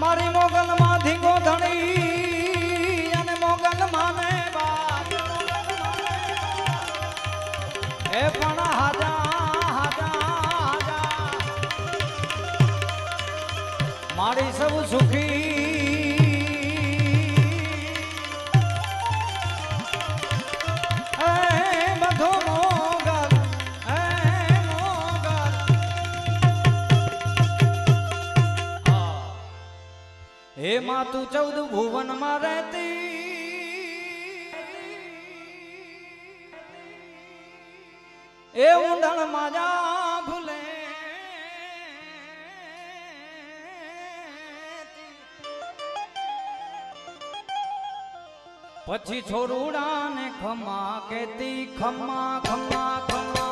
મારી મોગલ માતું ચૌદ ભુવનમાં રહેતી. એ ઊંડણ માજા ભૂલે પછી છોરુડાને ખમા કેતી ખમા ખમા ખમા.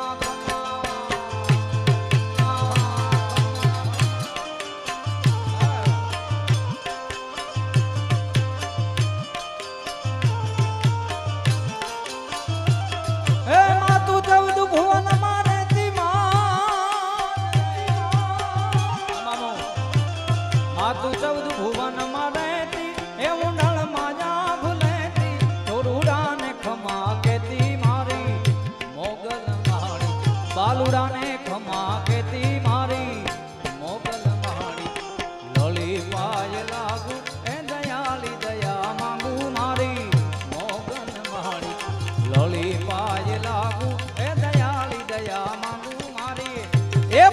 બાલુડાને ખમા ખેતી મારી. મોગલ મહારી લળી પાય લાગુ, એ દયાલી દયા માંગુ મારી. મોગલ મહારી લળી પાય લાગુ, એ દયાલી દયા માંગુ મારી. એ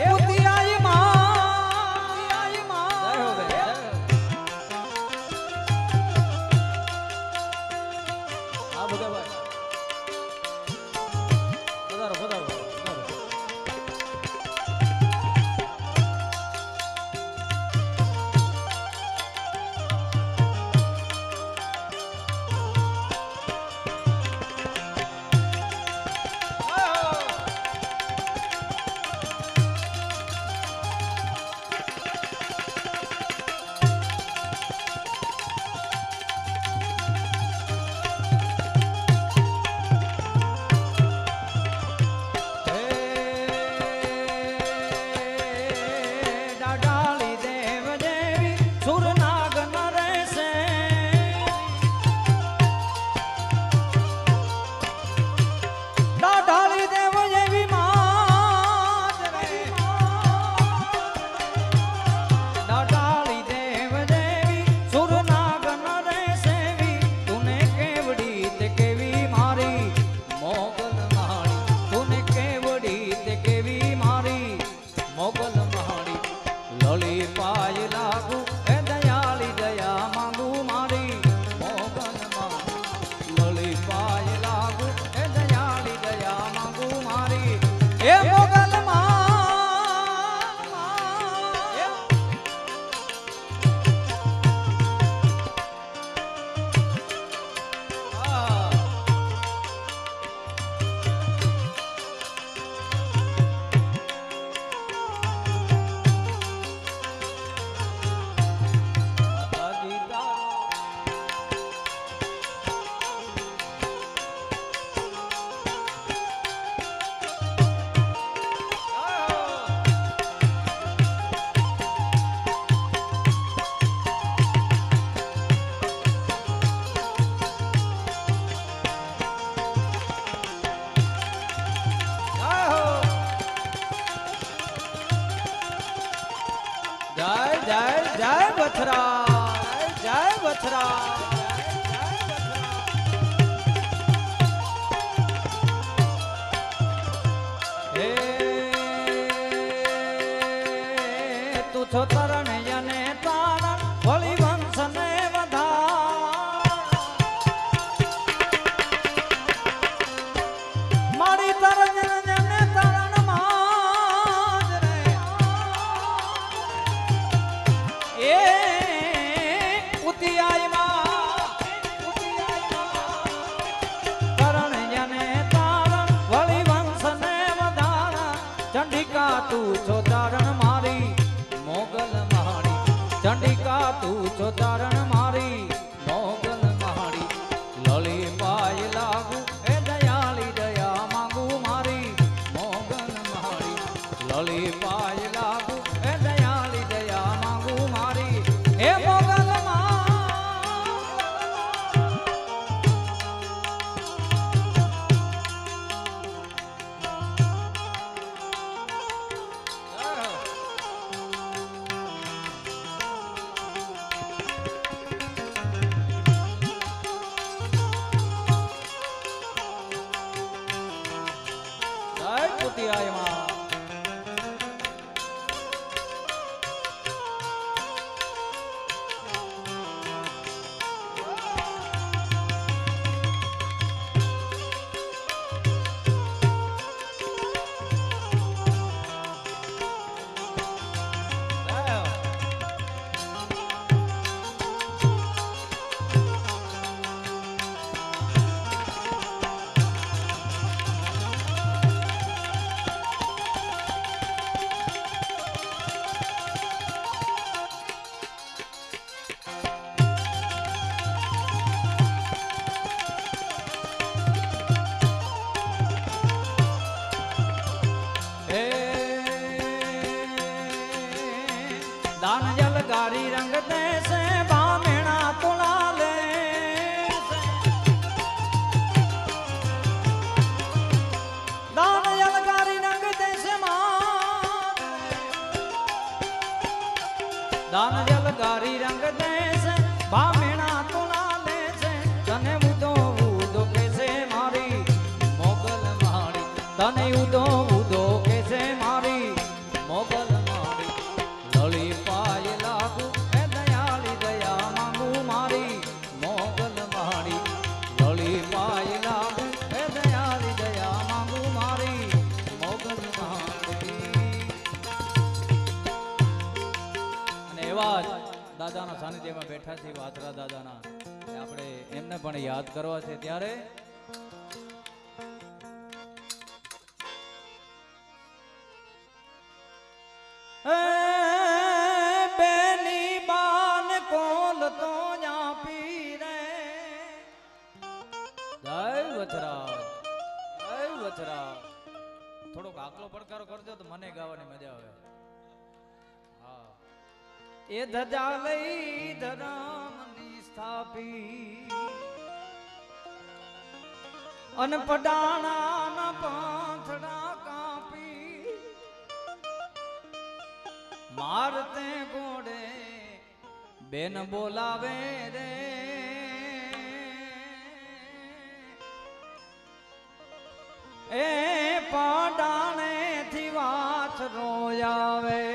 જય જય જય વથરા જય વથરા તું છો તરણ તો તારણ 可以了 દાન જલ ગારી રંગ દેશે બામેણા તુલા લે દાન જલ ગારી રંગ દેશે દાન જલ ગારી રંગ દેશે બામેણા તુલા લે છે તને ઉદો ઉદો કેસે મારી મોગલ મારી તને ઉદો બેઠા છે વાતરા દાદાના. આપણે એમને પણ યાદ કરવા છે ત્યારે. થોડોક આકલો પડકારો કરજો તો મને ગાવાની મજા આવે. એ ધજા લઈ ધરામની સ્થાપી. અન પડાણા પાંથડા કાપી. મારતે ગોડે બેન બોલાવે રે. એ પાડાણે થી વાત રોયાવે